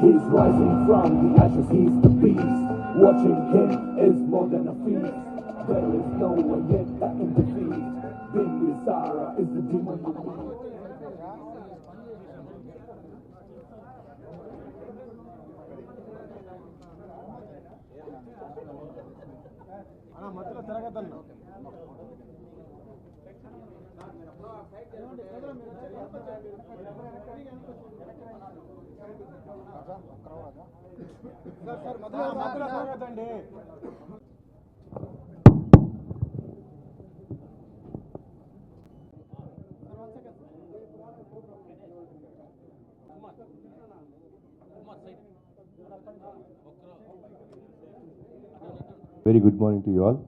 He's rising from the ashes, he's the beast. Watching him is more than a feast. There is no one yet that can defeat. Bimbisara is the demon మధ్యలో తిరగద్దన్న sir మధ్యలో మధ్యలో తిరగద్దండి very good morning to you all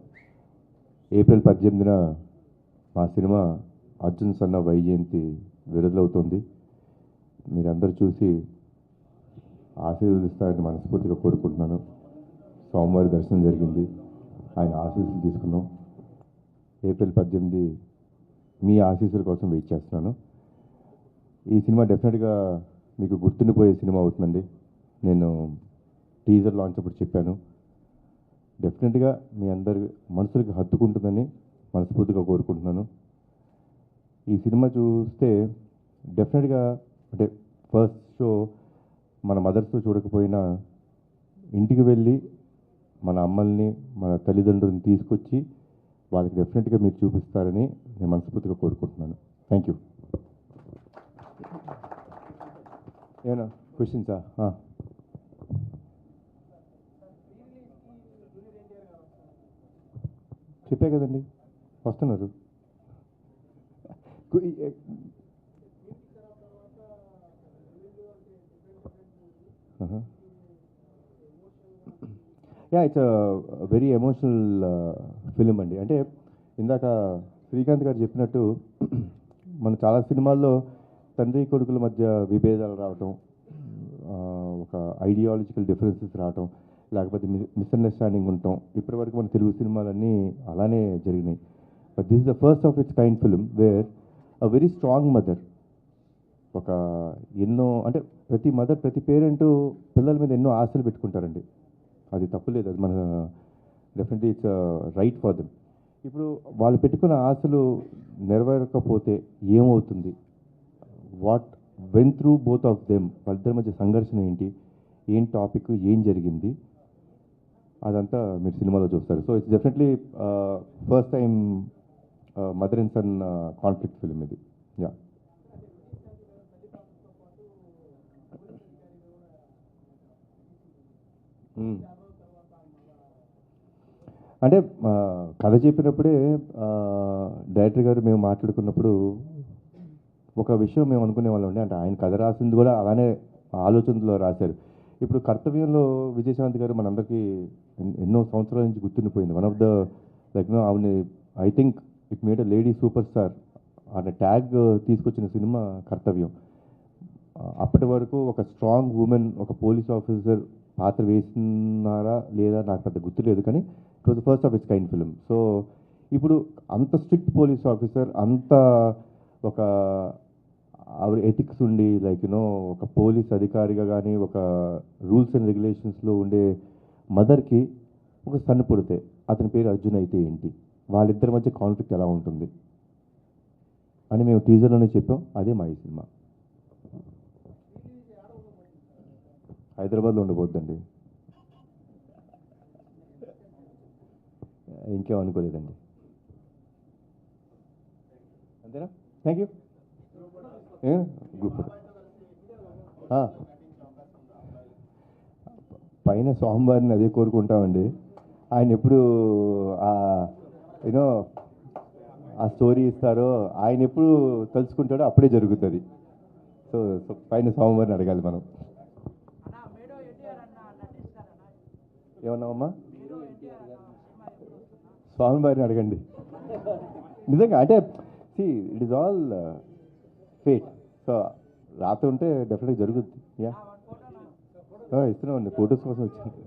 April పద్దెనిమిదిన మా cinema Arjun సన్న వైజయంతి విడుదలవుతుంది. మీరందరూ చూసి ఆశీర్వదిస్తారని మనస్ఫూర్తిగా కోరుకుంటున్నాను. సోమవారి దర్శనం జరిగింది. ఆయన ఆశీస్సులు తీసుకున్నాం. ఏప్రిల్ పద్దెనిమిది మీ ఆశీస్సుల కోసం వెయిట్ చేస్తున్నాను. ఈ సినిమా డెఫినెట్గా మీకు గుర్తుండిపోయే సినిమా అవుతుందండి. నేను టీజర్ లాంచ్ అప్పుడు చెప్పాను. డెఫినెట్గా మీ అందరి మనసులకు హత్తుకుంటుందని మనస్ఫూర్తిగా కోరుకుంటున్నాను. ఈ సినిమా చూస్తే డెఫినెట్గా అంటే ఫస్ట్ షో మన మదర్స్తో చూడకపోయినా ఇంటికి వెళ్ళి మన అమ్మల్ని మన తల్లిదండ్రులను తీసుకొచ్చి వాళ్ళకి డెఫినెట్గా మీరు చూపిస్తారని నేను మనస్ఫూర్తిగా కోరుకుంటున్నాను. Thank you. ఏనా? క్వశ్చన్సా చెప్పే కదండి. వస్తున్నారు. Yeah it's very emotional film అండి. అంటే ఇందాక శ్రీకాంత్ గారు చెప్పినట్టు మన చాలా సినిమాల్లో తండ్రి కొడుకుల మధ్య విభేదాలు రావటం ఒక ఐడియాలజికల్ డిఫరెన్సెస్ రావటం లేకపోతే మిస్అండర్స్టాండింగ్ ఉంటాం. ఇప్పటివరకు మన తెలుగు సినిమాలన్నీ అలానే జరిగినాయి. But this is the first of its kind film where a very strong mother ఒక ఎన్నో అంటే ప్రతి మదర్ ప్రతి పేరెంట్ పిల్లల మీద ఎన్నో ఆశలు పెట్టుకుంటారండి. అది తప్పులేదు అది మన definitely it's right for them ఇప్పుడు వాళ్ళు పెట్టుకున్న ఆశలు నెరవేరకపోతే ఏమవుతుంది? What went through both of them వాళ్ళిద్దరి మధ్య సంఘర్షణ ఏంటి? ఏం టాపిక్ ఏం జరిగింది? అదంతా మీరు సినిమాలో చూస్తారు. So it's definitely first time mother and son conflict film ఇది. Yeah hmm. అంటే uh, కథ చెప్పినప్పుడే uh, డైరెక్టర్ గారు మేము మాట్లాడుకున్నప్పుడు ఒక విషయం మేము అనుకునే వాళ్ళం అంటే ఆయన కథ రాసింది కూడా అలానే ఆలోచనలో రాశారు. ఇప్పుడు కర్తవ్యంలో విజయశాంతి గారు మనందరికీ ఎన్నో సంవత్సరాల నుంచి గుర్తుండిపోయింది. One of the like no ఆవిడ I think it made a lady super star అనే ట్యాగ్ తీసుకొచ్చిన సినిమా కర్తవ్యం. అప్పటి వరకు ఒక స్ట్రాంగ్ ఉమెన్ ఒక పోలీస్ ఆఫీసర్ పాత్ర వేస్తున్నారా లేదా నాకు పెద్ద గుర్తులేదు కానీ it was first of its kind film so ఇప్పుడు అంత స్ట్రిక్ట్ పోలీస్ ఆఫీసర్ అంత ఒక ఆవిడ ఎథిక్స్ ఉండి లైక్ యూనో ఒక పోలీస్ అధికారిగా కానీ ఒక రూల్స్ అండ్ రెగ్యులేషన్స్లో ఉండే మదర్కి ఒక సన్ పుడితే అతని పేరు అర్జున్ అయితే ఏంటి? వాళ్ళిద్దరి మధ్య కాన్ఫ్లిక్ట్ ఎలా ఉంటుంది? అని మేము టీజర్లోనే చెప్పాం. అదే మా ఈ సినిమా. హైదరాబాద్లో ఉండబోద్దండి. ఇంకేం అనుకోలేదండి. అంతేనా? థ్యాంక్ యూ ఏ? పైన స్వామివారిని అదే కోరుకుంటామండి. ఆయన ఎప్పుడు యూనో ఆ స్టోరీ ఇస్తారో ఆయన ఎప్పుడు తలుచుకుంటాడో అప్పుడే జరుగుతుంది. సో పైన స్వామివారిని అడగాలి మనం. ఏమన్నావమ్మా? స్వామివారిని అడగండి. నిజంగా అంటే see it is all fate so రాత ఉంటే డెఫినెట్గా జరుగుద్ది. యా ఇస్తున్నామండి ఫొటోస్ కోసం వచ్చింది